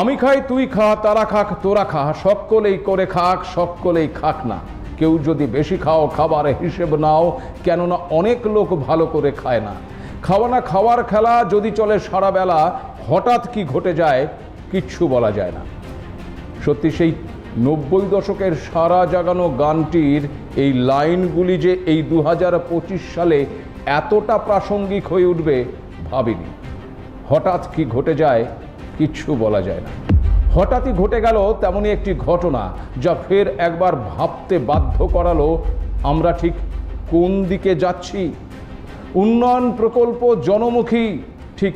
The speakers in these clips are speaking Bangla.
আমি খাই, তুই খা, তারা খাক, তোরা খা, সকলেই করে খাক, সকলেই খাক না। কেউ যদি বেশি খাও, খাবার হিসেব নাও, কেননা অনেক লোক ভালো করে খায় না। খাওয়া না খাওয়ার খেলা যদি চলে সারা বেলা হঠাৎ কি ঘটে যায়, কিচ্ছু বলা যায় না। সত্যি সেই নব্বই দশকের সারা জাগানো গানটির এই লাইনগুলি যে এই দু হাজার পঁচিশ সালে এতটা প্রাসঙ্গিক হয়ে উঠবে, ভাবিনি। হঠাৎ কি ঘটে যায় কিচ্ছু বলা যায় না। হঠাৎই ঘটে গেল তেমনই একটি ঘটনা, যা ফের একবার ভাবতে বাধ্য করালো, আমরা ঠিক কোন দিকে যাচ্ছি? উন্নয়ন প্রকল্প জনমুখী, ঠিক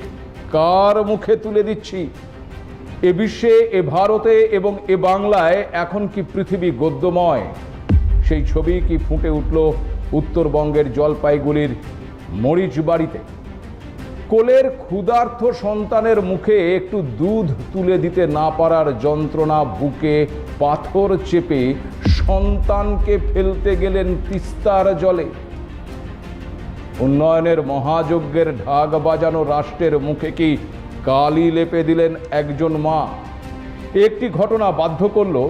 কার মুখে তুলে দিচ্ছি? এ বিশ্বে, এ ভারতে এবং এ বাংলায় এখন কি পৃথিবী গদ্যময়? সেই ছবি কি ফুটে উঠল উত্তরবঙ্গের জলপাইগুড়ির মরিচ বাড়িতে কোলের ক্ষুধার্থ সন্তানের মুখে একটু দুধ তুলে দিতে না পারার যন্ত্রণা বুকে পাথর চেপে সন্তানকে ফেলতে গেলেন তিস্তার জলে। উন্নয়নের মহাযজ্ঞের ঢাক বাজানো রাষ্ট্রের মুখে কি কালি লেপে দিলেন একজন মা? একটি ঘটনা বাধ্য করল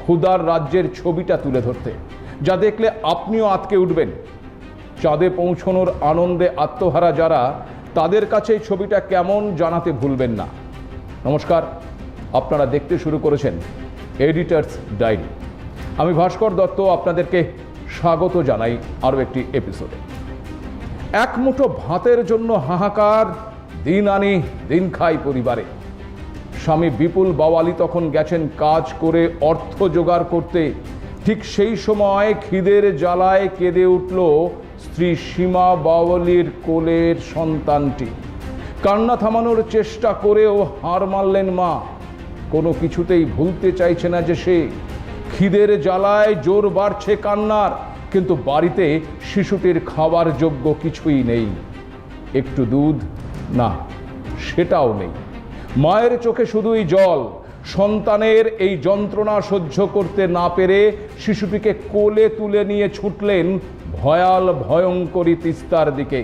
ক্ষুদার রাজ্যের ছবিটা তুলে ধরতে। যা দেখলে আপনিও আতকে উঠবেন। চাঁদে পৌঁছনোর আনন্দে আত্মহারা যারা তাদের কাছে এই ছবিটা কেমন জানাতে ভুলবেন না। নমস্কার, আপনারা দেখতে শুরু করেছেন এডিটার্স ডায়েরি আমি ভাস্কর দত্ত, আপনাদেরকে স্বাগত জানাই আরও একটি এপিসোডে এক মুঠো ভাতের জন্য হাহাকার, দিন আনি, দিন খাই পরিবারে। স্বামী বিপুল বাওয়ালি তখন গেছেন কাজ করে, অর্থ জোগাড় করতে। ঠিক সেই সময় খিদের জ্বালায় কেঁদে উঠল স্ত্রী সীমা বাওয়ালির কোলের সন্তানটি। কান্না থামানোর চেষ্টা করেও হার মানলেন মা। কোনো কিছুতেই ভুলতে চাইছে না যে সে। খিদের জ্বালায় জোর বাড়ছে কান্নার, কিন্তু বাড়িতে শিশুটির খাবার যোগ্য কিছুই নেই। একটু দুধ? না, সেটাও নেই। মায়ের চোখে শুধুই জল। সন্তানের এই যন্ত্রণা সহ্য করতে না পেরে শিশুটিকে কোলে তুলে নিয়ে ছুটলেন ভয়াল ভয়ঙ্করী তিস্তার দিকে।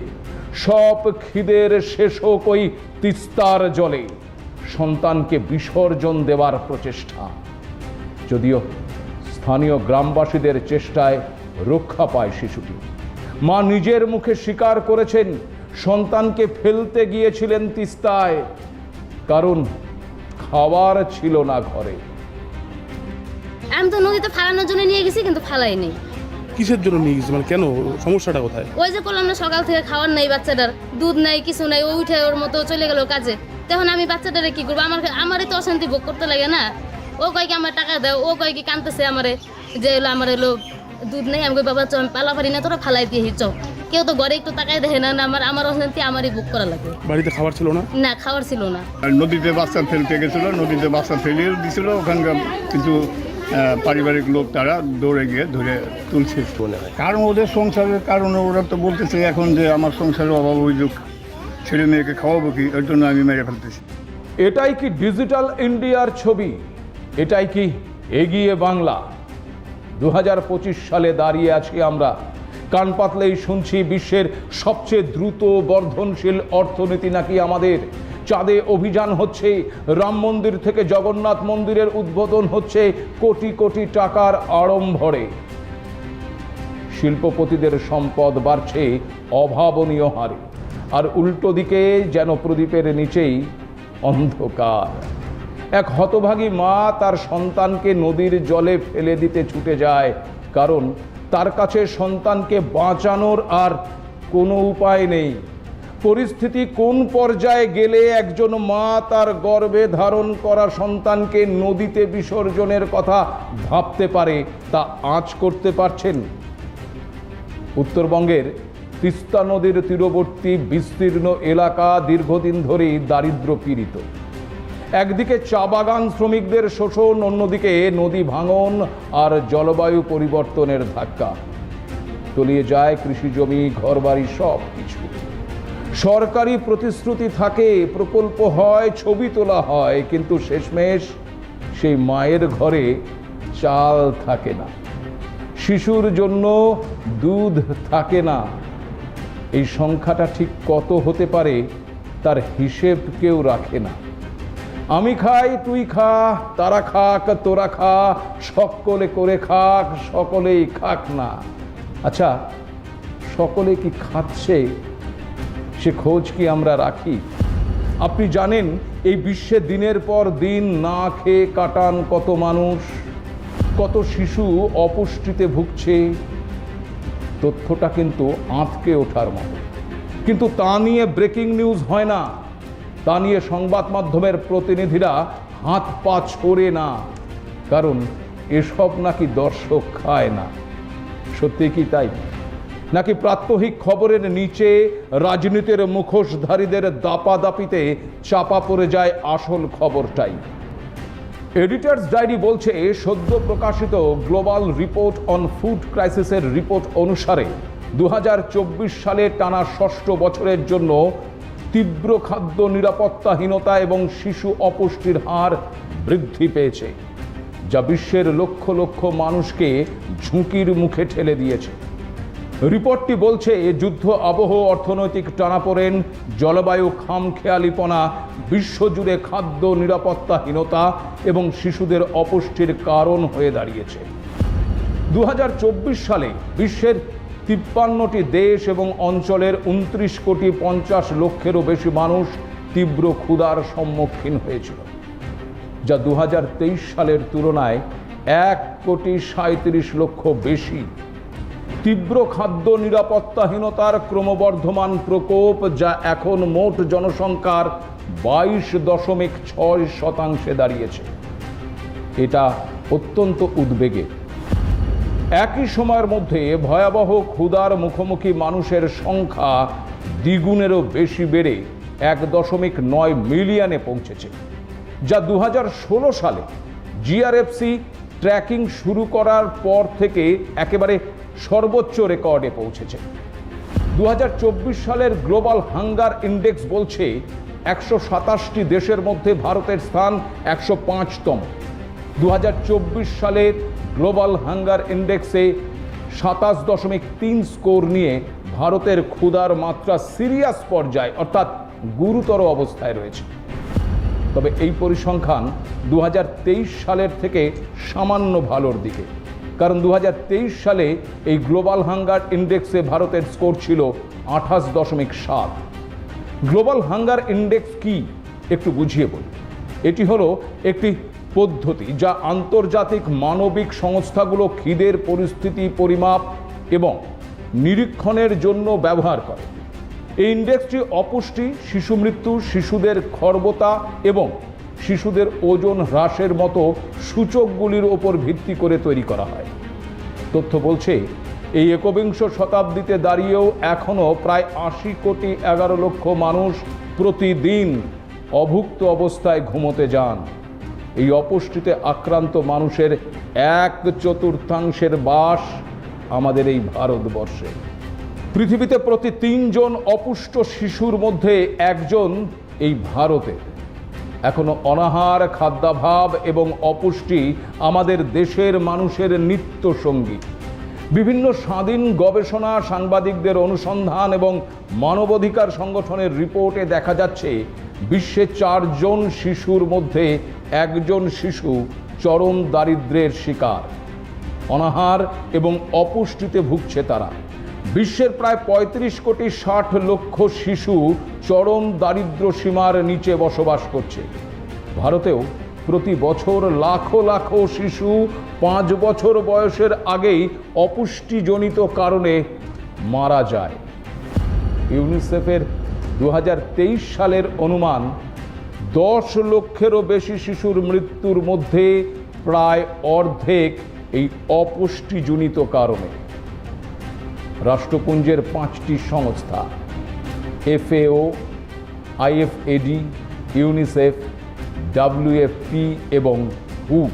সব খিদের শেষ হোক ওই তিস্তার জলে। সন্তানকে বিসর্জন দেওয়ার প্রচেষ্টা। যদিও স্থানীয় গ্রামবাসীদের চেষ্টায় রক্ষা পায় শিশুটি। মা নিজের মুখে স্বীকার করেছেন, সন্তানকে ফেলতে গিয়েছিলেন তিস্তায়। কারণ খাবার ছিল না ঘরে। আমি তো নদীতে ফালানোর জন্য নিয়ে গেছি, কিন্তু ফালাই নেই কিসের জন্য নিয়ে গেছি? মানে কেন? সমস্যাটা কোথায়? ওই যে বললাম না সকাল থেকে খাওয়ার নেই বাচ্চাটার। দুধ নাই কিছু নাই ও উঠে ওর মতো চলে গেল কাজে। তখন আমি বাচ্চাটারে কি করব? আমার আমারই তো অশান্তি ভোগ করতে লাগে না। ও কয় কি আমার টাকা দেয় ও কয় কি কানতেছে আমারে যে এলো আমার এলো দুধ নেই। আমি কই বাবা চ আমি পালা পারি না তোরা ফালাই দিয়ে চ। কেউ তো ঘরে একটু টাকাই দেখে না না, আমার আমার অশান্তি আমারই বুক করা লাগে। বাড়িতে খাবার ছিল না? না খাওয়ার ছিল না। নদীতে বাচ্চা ফেলতে গেছিল নদীতে বাচ্চা ফেলিয়ে দিছিল ওখানকার কিছু পারিবারিক লোক তারা দৌড়ে গিয়ে ধরে তুলছে। মনে হয়। কারণ ওদের সংসারের কারণে ওরা তো বলতেছে এখন যে আমার সংসারের অভাব অভিযোগ ছেলে মেয়েকে খাওয়াবো কি? এর জন্য আমি মেরে ফেলতেছি। এটাই কি ডিজিটাল ইন্ডিয়ার ছবি? এটাই কি এগিয়ে বাংলা? দু হাজার পঁচিশ সালে দাঁড়িয়ে আছি আমরা। কান পাতলেই শুনছি বিশ্বের সবচেয়ে দ্রুত বর্ধনশীল অর্থনীতি নাকি আমাদের? চাঁদে অভিযান হচ্ছে। রাম মন্দির থেকে জগন্নাথ মন্দিরের উদ্বোধন হচ্ছে কোটি কোটি টাকার আড়ম্বরে। শিল্পপতিদের সম্পদ বাড়ছে অভাবনীয় হারে। আর উল্টো দিকে যেন প্রদীপের নিচেই অন্ধকার। এক হতভাগী মা তার সন্তানকে নদীর জলে ফেলে দিতে ছুটে যায়, কারণ তার কাছে সন্তানকে বাঁচানোর আর কোনো উপায় নেই। পরিস্থিতি কোন পর্যায়ে গেলে একজন মা তার গর্ভে ধারণ করা সন্তানকে নদীতে বিসর্জনের কথা ভাবতে পারে তা আঁচ করতে পারছেন? উত্তরবঙ্গের তিস্তা নদীর তীরবর্তী বিস্তীর্ণ এলাকা দীর্ঘদিন ধরেই দারিদ্র পীড়িত। একদিকে চা বাগান শ্রমিকদের শোষণ, অন্যদিকে নদী ভাঙন আর জলবায়ু পরিবর্তনের ধাক্কা। তলিয়ে যায় কৃষি জমি, ঘরবাড়ি সব কিছু সরকারি প্রতিশ্রুতি থাকে, প্রকল্প হয়, ছবি তোলা হয়, কিন্তু শেষমেশ সেই মায়ের ঘরে চাল থাকে না। শিশুর জন্য দুধ থাকে না। এই সংখ্যাটা ঠিক কত হতে পারে, তার হিসেব কেউ রাখে না। আমি খাই, তুই খা, তারা খাক, তোরা খা, সকলে করে খাক, সকলেই খাক না। আচ্ছা সকলে কি খাচ্ছে সে খোঁজ কি আমরা রাখি? আপনি জানেন, এই বিশ্বে দিনের পর দিন না খেয়ে কাটান কত মানুষ? কত শিশু অপুষ্টিতে ভুগছে? তথ্যটা কিন্তু আঁতকে ওঠার মতো। কিন্তু তা নিয়ে ব্রেকিং নিউজ হয় না। তা নিয়ে সংবাদ মাধ্যমের প্রতিনিধিরা হাত পা ছড়ে না। কারণ এসব নাকি দর্শক খায় না। সত্যি কি তাই? নাকি প্রাত্যহিক খবরের নিচে রাজনীতির মুখোশধারীদের দাপাদাপিতে চাপা পড়ে যায় আসল খবরটাই? এডিটার্স ডায়েরি বলছে, সদ্য প্রকাশিত গ্লোবাল রিপোর্ট অন ফুড ক্রাইসিসের রিপোর্ট অনুসারে দু হাজার চব্বিশ সালে টানা ষষ্ঠ বছরের জন্য তীব্র খাদ্য নিরাপত্তাহীনতা এবং শিশু অপুষ্টির হার বৃদ্ধি পেয়েছে, যা বিশ্বের লক্ষ লক্ষ মানুষকে ঝুঁকির মুখে ঠেলে দিয়েছে। রিপোর্টটি বলছে, এ যুদ্ধ আবহ অর্থনৈতিক টানাপোড়েন, জলবায়ু খামখেয়ালিপনা, বিশ্বজুড়ে খাদ্য নিরাপত্তাহীনতা এবং শিশুদের অপুষ্টির কারণ হয়ে দাঁড়িয়েছে। দু হাজার চব্বিশ সালে বিশ্বের তিপ্পান্নটি দেশ এবং অঞ্চলের উনত্রিশ কোটি পঞ্চাশ লক্ষেরও বেশি মানুষ তীব্র ক্ষুধার সম্মুখীন হয়েছিল, যা দু হাজার তেইশ সালের তুলনায় এক কোটি সাঁত্রিশ লক্ষ বেশি। তীব্র খাদ্য নিরাপত্তাহীনতার ক্রমবর্ধমান প্রকোপ যা এখন মোট জনসংখ্যার বাইশ দশমিক ছয় শতাংশে দাঁড়িয়েছে। এটা অত্যন্ত উদ্বেগের একই সময়ের মধ্যে ভয়াবহ ক্ষুধার মুখোমুখি মানুষের সংখ্যা দ্বিগুণেরও বেশি বেড়ে এক দশমিক নয় মিলিয়নে পৌঁছেছে, যা দু হাজার ষোলো সালে জিআরএফসি ট্র্যাকিং শুরু করার পর থেকে একেবারে সর্বোচ্চ রেকর্ডে পৌঁছেছে। দু হাজার চব্বিশ সালের গ্লোবাল হাঙ্গার ইন্ডেক্স বলছে একশো সাতাশটি দেশের মধ্যে ভারতের স্থান একশো পাঁচতম। দু হাজার চব্বিশ সালের গ্লোবাল হাঙ্গার ইন্ডেক্সে সাতাশ দশমিক তিন স্কোর নিয়ে ভারতের ক্ষুধার মাত্রা সিরিয়াস পর্যায়ে, অর্থাৎ গুরুতর অবস্থায় রয়েছে। তবে এই পরিসংখ্যান দু হাজার তেইশ সালের থেকে সামান্য ভালোর দিকে। কারণ দু হাজার তেইশ সালে এই গ্লোবাল হাঙ্গার ইন্ডেক্সে ভারতের স্কোর ছিল আঠাশ দশমিক সাত। গ্লোবাল হাঙ্গার ইন্ডেক্স কি? একটু বুঝিয়ে বলি এটি হলো একটি পদ্ধতি যা আন্তর্জাতিক মানবিক সংস্থাগুলো খিদের পরিস্থিতি, পরিমাপ এবং নিরীক্ষণের জন্য ব্যবহার করে। এই ইন্ডেক্সটি অপুষ্টি, শিশু মৃত্যু, শিশুদের খর্বতা এবং শিশুদের ওজন হ্রাসের মতো সূচকগুলির ওপর ভিত্তি করে তৈরি করা হয়। তথ্য বলছে, এই একবিংশ শতাব্দীতে দাঁড়িয়েও এখনও প্রায় আশি কোটি এগারো লক্ষ মানুষ প্রতিদিন অভুক্ত অবস্থায় ঘুমোতে যান। এই অপুষ্টিতে আক্রান্ত মানুষের এক চতুর্থাংশের বাস আমাদের এই ভারতবর্ষে। পৃথিবীতে প্রতি তিনজন অপুষ্ট শিশুর মধ্যে একজন এই ভারতে এখনও অনাহার খাদ্যাভাব এবং অপুষ্টি আমাদের দেশের মানুষের নিত্য সঙ্গী বিভিন্ন স্বাধীন গবেষণা সাংবাদিকদের অনুসন্ধান এবং মানবাধিকার সংগঠনের রিপোর্টে দেখা যাচ্ছে, বিশ্বে চারজন শিশুর মধ্যে একজন শিশু চরম দারিদ্র্যের শিকার। অনাহার এবং অপুষ্টিতে ভুগছে তারা। বিশ্বের প্রায় ৩৫ কোটি ষাট লক্ষ শিশু চরম দারিদ্র সীমার নিচে বসবাস করছে। ভারতেও প্রতি বছর লাখো লাখো শিশু পাঁচ বছর বয়সের আগেই অপুষ্টিজনিত কারণে মারা যায়। ইউনিসেফের দু হাজার তেইশ সালের অনুমান, দশ লক্ষেরও বেশি শিশুর মৃত্যুর মধ্যে প্রায় অর্ধেক এই অপুষ্টিজনিত কারণে। রাষ্ট্রপুঞ্জের পাঁচটি সংস্থা, এফএও, আইএফএডি, ইউনিসেফ, ডাব্লিউএফপি এবং হু।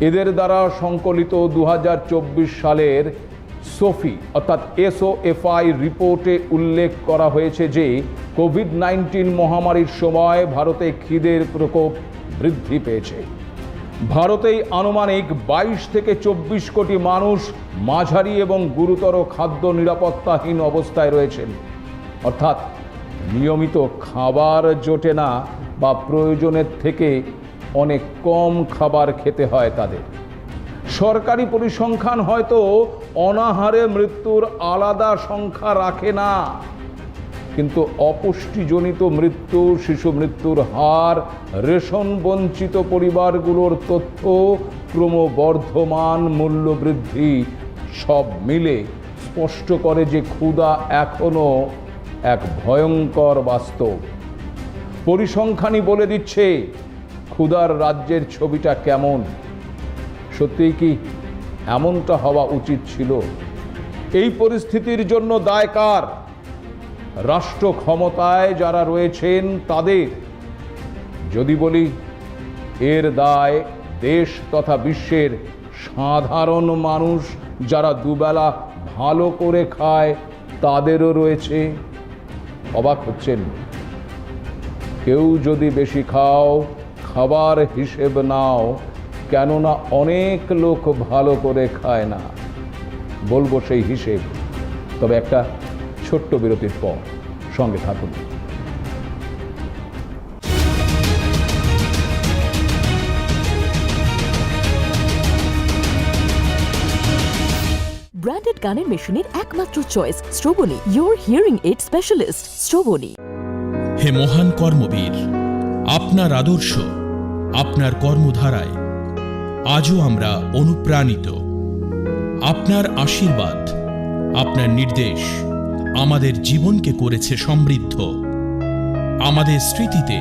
এদের দ্বারা সংকলিত দু হাজার চব্বিশ সালের সোফি, অর্থাৎ এসওএফআই রিপোর্টে উল্লেখ করা হয়েছে যে, কোভিড নাইন্টিন মহামারীর সময় ভারতে খিদের প্রকোপ বৃদ্ধি পেয়েছে। ভারতেই আনুমানিক বাইশ থেকে চব্বিশ কোটি মানুষ মাঝারি এবং গুরুতর খাদ্য নিরাপত্তাহীন অবস্থায় রয়েছেন। অর্থাৎ নিয়মিত খাবার জোটে না বা প্রয়োজনের থেকে অনেক কম খাবার খেতে হয় তাদের। সরকারি পরিসংখ্যান হয়তো অনাহারে মৃত্যুর আলাদা সংখ্যা রাখে না। কিন্তু অপুষ্টিজনিত মৃত্যু শিশু মৃত্যুর হার, রেশন বঞ্চিত পরিবারগুলোর তথ্য, ক্রমবর্ধমান মূল্যবৃদ্ধি, সব মিলে স্পষ্ট করে যে ক্ষুধা এখনও এক ভয়ঙ্কর বাস্তব। পরিসংখ্যানই বলে দিচ্ছে ক্ষুধার রাজ্যের ছবিটা কেমন? সত্যিই কি এমনটা হওয়া উচিত ছিল? এই পরিস্থিতির জন্য দায় কার রাষ্ট্র ক্ষমতায় যারা রয়েছেন তাদের। যদি বলি, এর দায় দেশ তথা বিশ্বের সাধারণ মানুষ যারা দুবেলা ভালো করে খায়, তাদেরও রয়েছে। অবাক হচ্ছেন। কেউ যদি বেশি খাও, খাবার হিসেব নাও, কেননা অনেক লোক ভালো করে খায় না। বলব সেই হিসেব। তবে একটা ছোট্ট বিরতির পর সঙ্গে থাকুন। ব্র্যান্ডেড গানের মেশিনের একমাত্র চয়েস স্ট্রোবনি ইউর হিয়ারিং এইড স্পেশালিস্ট স্ট্রোবনি হে মহান কর্মবীর আপনার আদর্শ আপনার কর্মধারায় আজও আমরা অনুপ্রাণিত। আপনার আশীর্বাদ আপনার নির্দেশ আমাদের জীবনকে করেছে সমৃদ্ধ। আমাদের স্মৃতিতে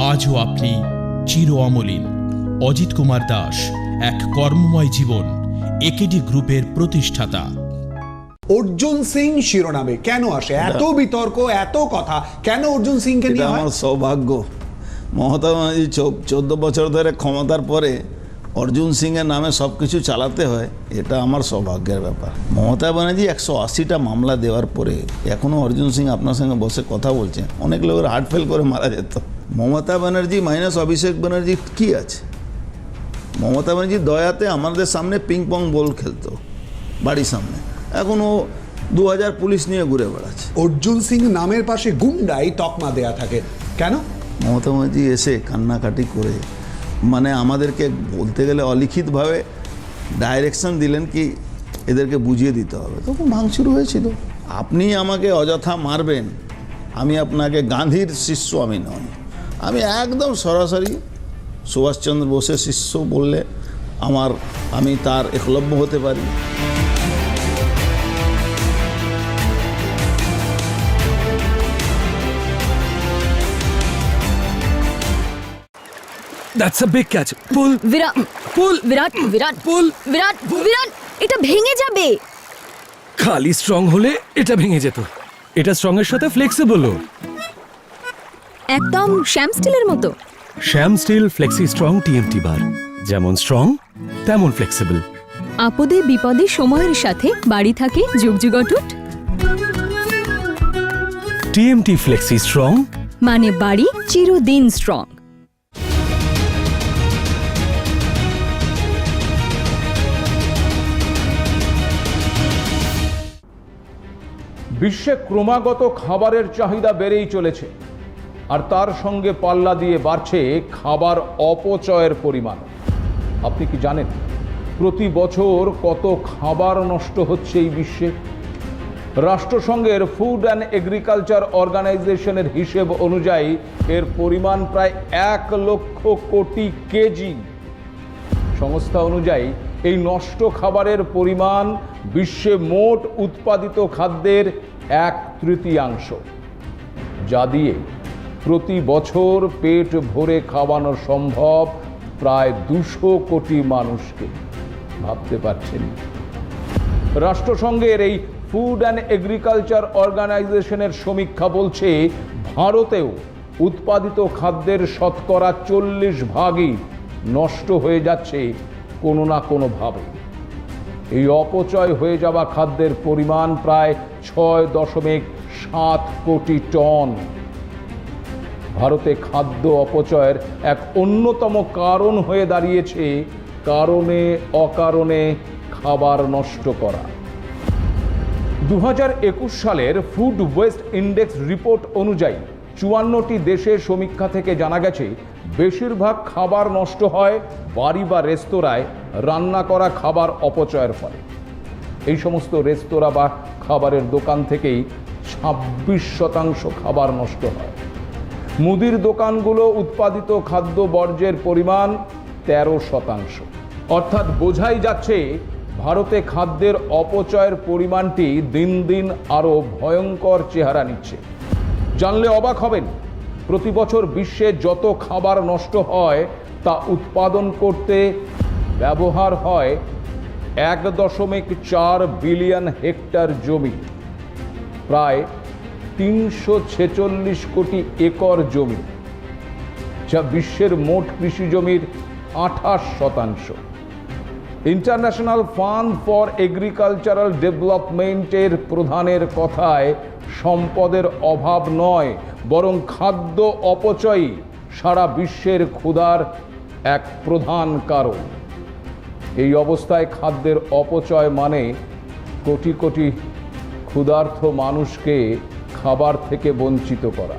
আজও আপনি চির অমলিন। অজিত কুমার দাস এক কর্মময় জীবন একেডি গ্রুপের প্রতিষ্ঠাতা। অর্জুন সিং শিরোনামে কেন আসে? এত বিতর্ক এত কথা কেন অর্জুন সিংকে নিয়ে আমার সৌভাগ্য। মমতা ব্যানার্জি চোদ্দ বছর ধরে ক্ষমতার পরে অর্জুন সিংয়ের নামে সব কিছু চালাতে হয় এটা আমার সৌভাগ্যের ব্যাপার। মমতা ব্যানার্জি একশো আশিটা মামলা দেওয়ার পরে এখনও অর্জুন সিং আপনার সঙ্গে বসে কথা বলছে অনেক লোকের হার্ট ফেল করে মারা যেত। মমতা ব্যানার্জি মাইনাস অভিষেক ব্যানার্জি কী আছে? মমতা ব্যানার্জি দয়াতে আমাদের সামনে পিং পং বল খেলতো বাড়ির সামনে। এখন ও দু হাজার পুলিশ নিয়ে ঘুরে বেড়াচ্ছে। অর্জুন সিং নামের পাশে গুন্ডাই তকমা দেয়া থাকে। কেন? মমতা ব্যানার্জি এসে কান্নাকাটি করে মানে আমাদেরকে বলতে গেলে অলিখিতভাবে ডাইরেকশন দিলেন কি এদেরকে বুঝিয়ে দিতে হবে। তখন ভাঙচুর হয়েছিল। আপনি আমাকে অযথা মারবেন, আমি আপনাকে গান্ধীর শিষ্য আমি নন আমি একদম সরাসরি সুভাষচন্দ্র বোসের শিষ্য বললে আমার, আমি তার একলব্য হতে পারি। That's a big catch. Pull. Virat Pull. Virat Virat Pull. বিরাট বিরাট এটা ভেঙে যাবে। খালি স্ট্রং হলে এটা ভেঙে যেত। এটা স্ট্রং এর সাথে ফ্লেক্সিবলও একদম শ্যাম স্টিলের মতো। Shyam steel flexi strong TMT bar যেমন স্ট্রং তেমন ফ্লেক্সিবল আপদে বিপদে সময়ের সাথে বাড়ি থাকে যুগ যুগ অটুট। টিএমটি ফ্লেক্সি স্ট্রং মানে বাড়ি চিরদিন স্ট্রং বিশ্বে ক্রমাগত খাবারের চাহিদা বেড়েই চলেছে। আর তার সঙ্গে পাল্লা দিয়ে বাড়ছে খাবার অপচয়ের পরিমাণ। আপনি কি জানেন প্রতি বছর কত খাবার নষ্ট হচ্ছে এই বিশ্বে? রাষ্ট্রসংঘের ফুড অ্যান্ড এগ্রিকালচার অর্গানাইজেশনের হিসেব অনুযায়ী এর পরিমাণ প্রায় এক লক্ষ কোটি কেজি। সংস্থা অনুযায়ী এই নষ্ট খাবারের পরিমাণ বিশ্বে মোট উৎপাদিত খাদ্যের এক তৃতীয়াংশ। যা দিয়ে প্রতি বছর পেট ভরে খাওয়ানো সম্ভব প্রায় দুশো কোটি মানুষকে। ভাবতে পারছেন? রাষ্ট্রসংঘের এই ফুড অ্যান্ড এগ্রিকালচার অর্গানাইজেশনের সমীক্ষা বলছে, ভারতেও উৎপাদিত খাদ্যের শতকরা চল্লিশ ভাগই নষ্ট হয়ে যাচ্ছে কোনো না কোনোভাবে। এই অপচয় হয়ে যাওয়া খাদ্যের পরিমাণ প্রায় ছয় দশমিক সাত কোটি টন। ভারতে খাদ্য অপচয়ের এক অন্যতম কারণ হয়ে দাঁড়িয়েছে কারণে অকারণে খাবার নষ্ট করা। দু হাজার একুশ সালের ফুড ওয়েস্ট ইন্ডেক্স রিপোর্ট অনুযায়ী চুয়ান্নটি দেশের সমীক্ষা থেকে জানা গেছে, বেশিরভাগ খাবার নষ্ট হয় বাড়ি বা রেস্তোরাঁয়, রান্না করা খাবার অপচয়ের ফলে। এই সমস্ত রেস্তোরাঁ বা খাবারের দোকান থেকেই ছাব্বিশ শতাংশ খাবার নষ্ট হয়। মুদির দোকানগুলো উৎপাদিত খাদ্য বর্জ্যের পরিমাণ তেরো শতাংশ। অর্থাৎ বোঝাই যাচ্ছে, ভারতে খাদ্যের অপচয়ের পরিমাণটি দিন দিন আরও ভয়ঙ্কর চেহারা নিচ্ছে। জানলে অবাক হবেন। প্রতি বছর বিশ্বে যত খাবার নষ্ট হয়, তা উৎপাদন করতে ব্যবহার হয় এক দশমিক চার বিলিয়ন হেক্টর জমি। প্রায় তিনশো ছেচল্লিশ কোটি একর জমি, যা বিশ্বের মোট কৃষি জমির আঠাশ শতাংশ। ইন্টারন্যাশনাল ফান্ড ফর এগ্রিকালচারাল ডেভেলপমেন্টের প্রধানের কথায় সম্পদের অভাব নয়, বরং খাদ্য অপচয়ই সারা বিশ্বের ক্ষুধার এক প্রধান কারণ। এই অবস্থায় খাদ্যের অপচয় মানে কোটি কোটি ক্ষুধার্থ মানুষকে খাবার থেকে বঞ্চিত করা।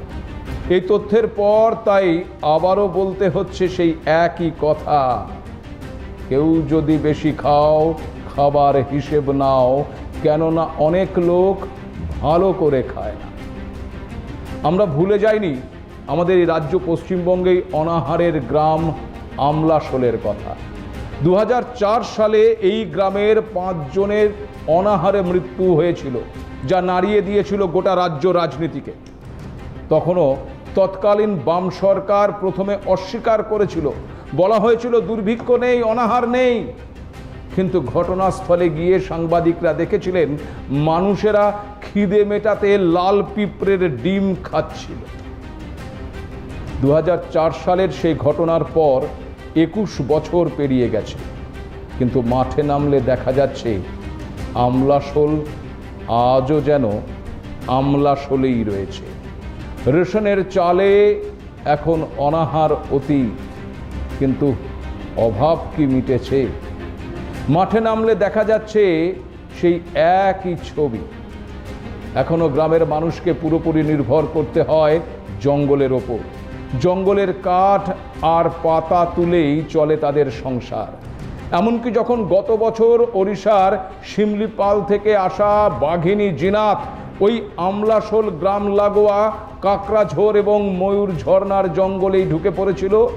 এই তথ্যের পর তাই আবারও বলতে হচ্ছে সেই একই কথা। কেউ যদি বেশি খাও, খাবার হিসেব নাও, কেননা অনেক লোক ভালো করে খায়। না আমরা ভুলে যাইনি আমাদের এই রাজ্য পশ্চিমবঙ্গেই অনাহারের গ্রাম আমলাশোলের কথা। দু হাজার চার সালে এই গ্রামের পাঁচজনের অনাহারে মৃত্যু হয়েছিল, যা নাড়িয়ে দিয়েছিল গোটা রাজ্য রাজনীতিকে। তখনও তৎকালীন বাম সরকার প্রথমে অস্বীকার করেছিল, বলা হয়েছিল দুর্ভিক্ষ নেই, অনাহার নেই। কিন্তু ঘটনাস্থলে গিয়ে সাংবাদিকরা দেখেছিলেন, মানুষেরা খিদে মেটাতে লাল পিঁপড়ের ডিম খাচ্ছিল। দু হাজার চার সালের সেই ঘটনার পর একুশ বছর পেরিয়ে গেছে, কিন্তু মাঠে নামলে দেখা যাচ্ছে আমলাশোল আজও যেন আমলাশোলেই রয়েছে। রেশনের চালে এখন অনাহার অতীত, কিন্তু অভাব কি মিটেছে? মাঠে নামলে দেখা যাচ্ছে সেই একই ছবি। এখনও গ্রামের মানুষকে পুরোপুরি নির্ভর করতে হয় জঙ্গলের ওপর। জঙ্গলের কাঠ আর পাতা তুলেই চলে তাদের সংসার। এমনকি যখন গত বছর ওড়িশার শিমলিপাল থেকে আসা বাঘিনী জিনাত, ওই আমলাশোল গ্রাম লাগোয়া কাকড়াঝোর এবং ময়ূর ঝর্নার জঙ্গলেই ঢুকে পড়েছিল,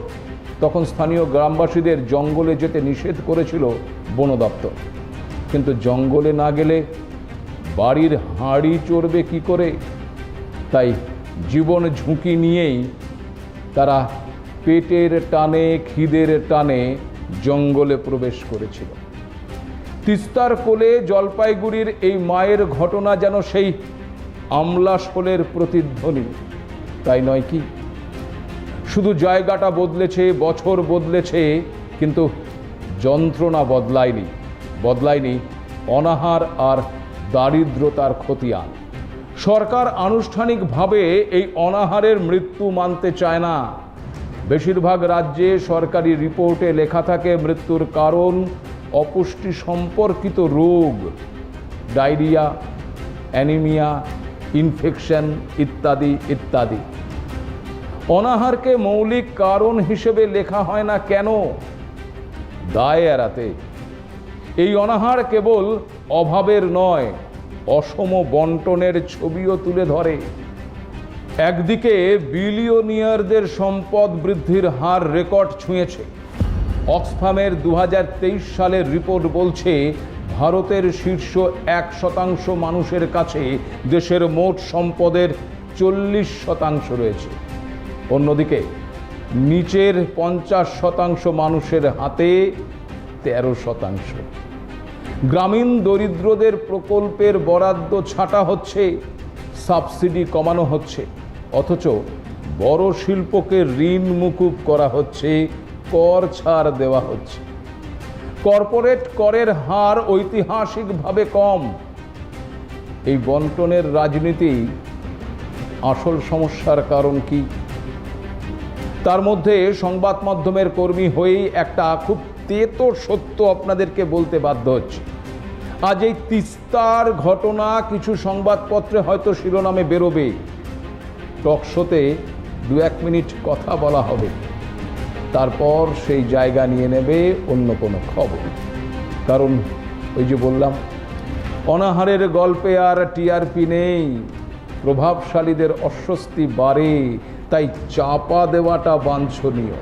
তখন স্থানীয় গ্রামবাসীদের জঙ্গলে যেতে নিষেধ করেছিল বন দপ্তর। কিন্তু জঙ্গলে না গেলে বাড়ির হাঁড়ি চড়বে কি করে? তাই জীবন ঝুঁকি নিয়েই তারা পেটের টানে, খিদের টানে জঙ্গলে প্রবেশ করেছিল। তিস্তার কোলে জলপাইগুড়ির এই মায়ের ঘটনা যেন সেই আমলাশোলের প্রতিধ্বনি। তাই নয় কি? শুধু জায়গাটা বদলেছে, বছর বদলেছে, কিন্তু যন্ত্রণা বদলায়নি বদলায়নি অনাহার আর দারিদ্রতার খতিয়ান। সরকার আনুষ্ঠানিকভাবে এই অনাহারের মৃত্যু মানতে চায় না। বেশিরভাগ রাজ্যে সরকারি রিপোর্টে লেখা থাকে, মৃত্যুর কারণ অপুষ্টি সম্পর্কিত রোগ। ডায়রিয়া, অ্যানিমিয়া, ইনফেকশন ইত্যাদি ইত্যাদি। অনাহারকে মৌলিক কারণ হিসেবে লেখা হয় না কেন? দায় এড়াতে। এই অনাহার কেবল অভাবের নয়, অসম বন্টনের ছবিও তুলে ধরে। একদিকে বিলিয়নিয়ারদের সম্পদ বৃদ্ধির হার রেকর্ড ছুঁয়েছে। অক্সফামের দু হাজার তেইশ সালের রিপোর্ট বলছে, ভারতের শীর্ষ এক শতাংশ মানুষের কাছে দেশের মোট সম্পদের চল্লিশ শতাংশ রয়েছে। অন্যদিকে, নিচের পঞ্চাশ শতাংশ মানুষের হাতে তেরো শতাংশ। গ্রামীণ দরিদ্রদের প্রকল্পের বরাদ্দ ছাঁটা হচ্ছে, সাবসিডি কমানো হচ্ছে, অথচ বড় শিল্পকে ঋণ মুকুব করা হচ্ছে, কর ছাড় দেওয়া হচ্ছে। কর্পোরেট করের হার ঐতিহাসিকভাবে কম। এই বন্টনের রাজনীতি আসল সমস্যার কারণ কি? তার মধ্যে সংবাদ মাধ্যমের কর্মী হয়েই একটা খুব তেতো সত্য আপনাদেরকে বলতে বাধ্য হচ্ছে। আজ এই তিস্তার ঘটনা কিছু সংবাদপত্রে হয়তো শিরোনামে বেরোবে। টকশোতে দু এক মিনিট কথা বলা হবে। তারপর সেই জায়গা নিয়ে নেবে অন্য কোনো খবর। কারণ ওই যে বললাম, অনাহারের গল্পে আর টিআরপি নেই। প্রভাবশালীদের অস্বস্তি বাড়ে, তাই চাপা দেওয়াটা বাঞ্ছনীয়।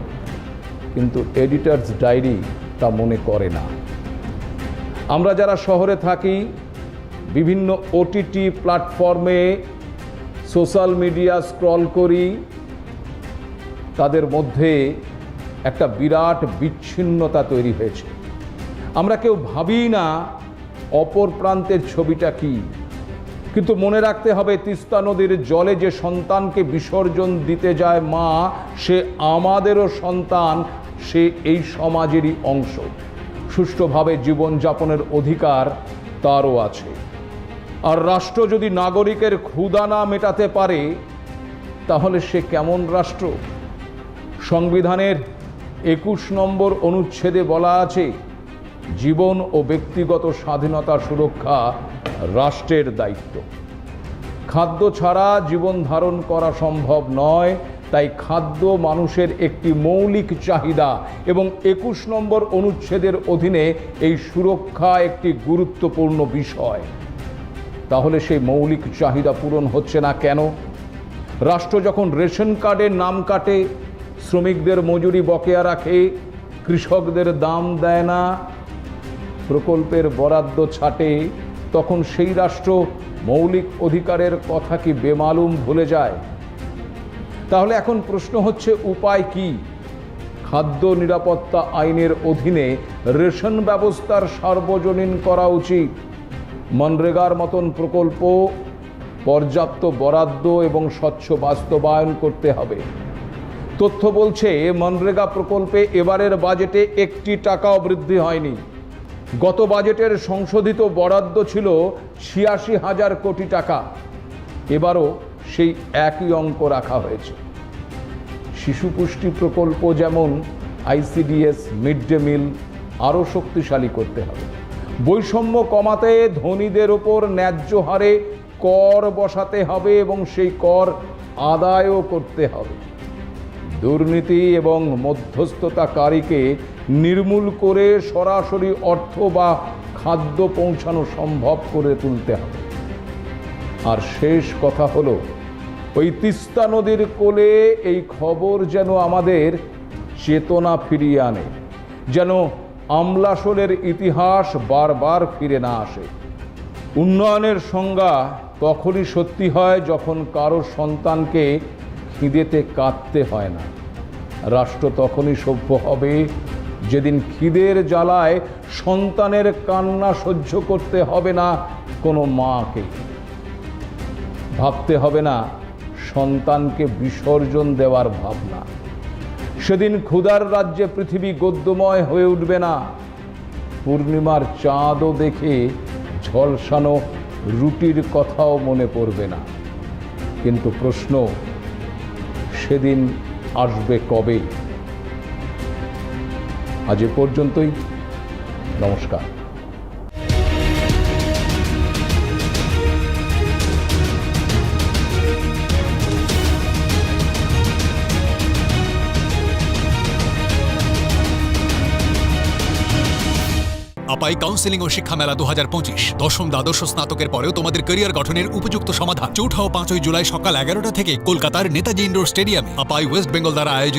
কিন্তু এডিটার্স ডায়েরি তা মনে করে না। আমরা যারা শহরে থাকি, বিভিন্ন ওটিটি প্ল্যাটফর্মে সোশ্যাল মিডিয়া স্ক্রল করি, তাদের মধ্যে একটা বিরাট বিচ্ছিন্নতা তৈরি হয়েছে। আমরা কেউ ভাবি না অপর প্রান্তের ছবিটা কি, কিন্তু মনে রাখতে হবে তিস্তা নদীর জলে যে সন্তানকে বিসর্জন দিতে যায় মা, সে আমাদেরও সন্তান, সে এই সমাজেরই অংশ। সুষ্ঠুভাবে জীবনযাপনের অধিকার তারও আছে। আর রাষ্ট্র যদি নাগরিকের ক্ষুদা না মেটাতে পারে, তাহলে সে কেমন রাষ্ট্র? সংবিধানের একুশ নম্বর অনুচ্ছেদে বলা আছে, জীবন ও ব্যক্তিগত স্বাধীনতা সুরক্ষা রাষ্ট্রের দায়িত্ব। খাদ্য ছাড়া জীবন ধারণ করা সম্ভব নয় তাই খাদ্য মানুষের একটি মৌলিক চাহিদা এবং একুশ নম্বর অনুচ্ছেদের অধীনে এই সুরক্ষা একটি গুরুত্বপূর্ণ বিষয়। তাহলে সেই মৌলিক চাহিদা পূরণ হচ্ছে না কেন? রাষ্ট্র যখন রেশন কার্ডের নাম কাটে, শ্রমিকদের মজুরি বকেয়া রাখে, কৃষকদের দাম দেয় না, প্রকল্পের বরাদ্দ ছাটে, তখন সেই রাষ্ট্র মৌলিক অধিকারের কথা কি বেমালুম ভুলে যায়? তাহলে এখন প্রশ্ন হচ্ছে, উপায় কি? খাদ্য নিরাপত্তা আইনের অধীনে রেশন ব্যবস্থার সার্বজনীন করা উচিত। মনরেগার মতন প্রকল্প পর্যাপ্ত বরাদ্দ এবং স্বচ্ছ বাস্তবায়ন করতে হবে। তথ্য বলছে, মনরেগা প্রকল্পে এবারের বাজেটে একটি টাকাও বৃদ্ধি হয়নি। গত বাজেটের সংশোধিত বরাদ্দ ছিল ছিয়াশি হাজার কোটি টাকা। এবারও সেই একই অঙ্ক রাখা হয়েছে। শিশু পুষ্টি প্রকল্প যেমন আইসিডিএস মিড ডে মিল আরও শক্তিশালী করতে হবে। বৈষম্য কমাতে ধনীদের ওপর ন্যায্য হারে কর বসাতে হবে এবং সেই কর আদায়ও করতে হবে। দুর্নীতি এবং মধ্যস্থতাকারীকে নির্মূল করে সরাসরি অর্থ বা খাদ্য পৌঁছানো সম্ভব করে তুলতে হবে। আর শেষ কথা হলো ওই তিস্তা নদীর কোলে এই খবর যেন আমাদের চেতনা ফিরিয়ে আনে, যেন আমলাশলের ইতিহাস বারবার ফিরে না আসে। উন্নয়নের সংজ্ঞা তখনই সত্যি হয় যখন কারও সন্তানকে খিদেতে কাঁদতে হয় না। রাষ্ট্র তখনই সভ্য হবে, যেদিন খিদের জ্বালায় সন্তানের কান্না সহ্য করতে হবে না কোনো মাকে। ভাবতে হবে না সন্তানকে বিসর্জন দেওয়ার ভাবনা। সেদিন ক্ষুধার রাজ্যে পৃথিবী গদ্যময় হয়ে উঠবে না। পূর্ণিমার চাঁদও দেখে ঝলসানো রুটির কথাও মনে পড়বে না। কিন্তু প্রশ্ন, সেদিন আসবে কবে? আজ এ পর্যন্তই। নমস্কার। আপাই কাউন্সেলিং ও শিক্ষা মেলা দু হাজার পঁচিশ। দশম দ্বাদশ স্নাতকের পরেও তোমাদের ক্যারিয়ার গঠনের উপযুক্ত সমাধান। চৌঠা ও পাঁচই জুলাই সকাল এগারোটা থেকে কলকাতার নেতাজি ইন্ডোর স্টেডিয়ামে আপাই ওয়েস্ট বেঙ্গল দ্বারা আয়োজিত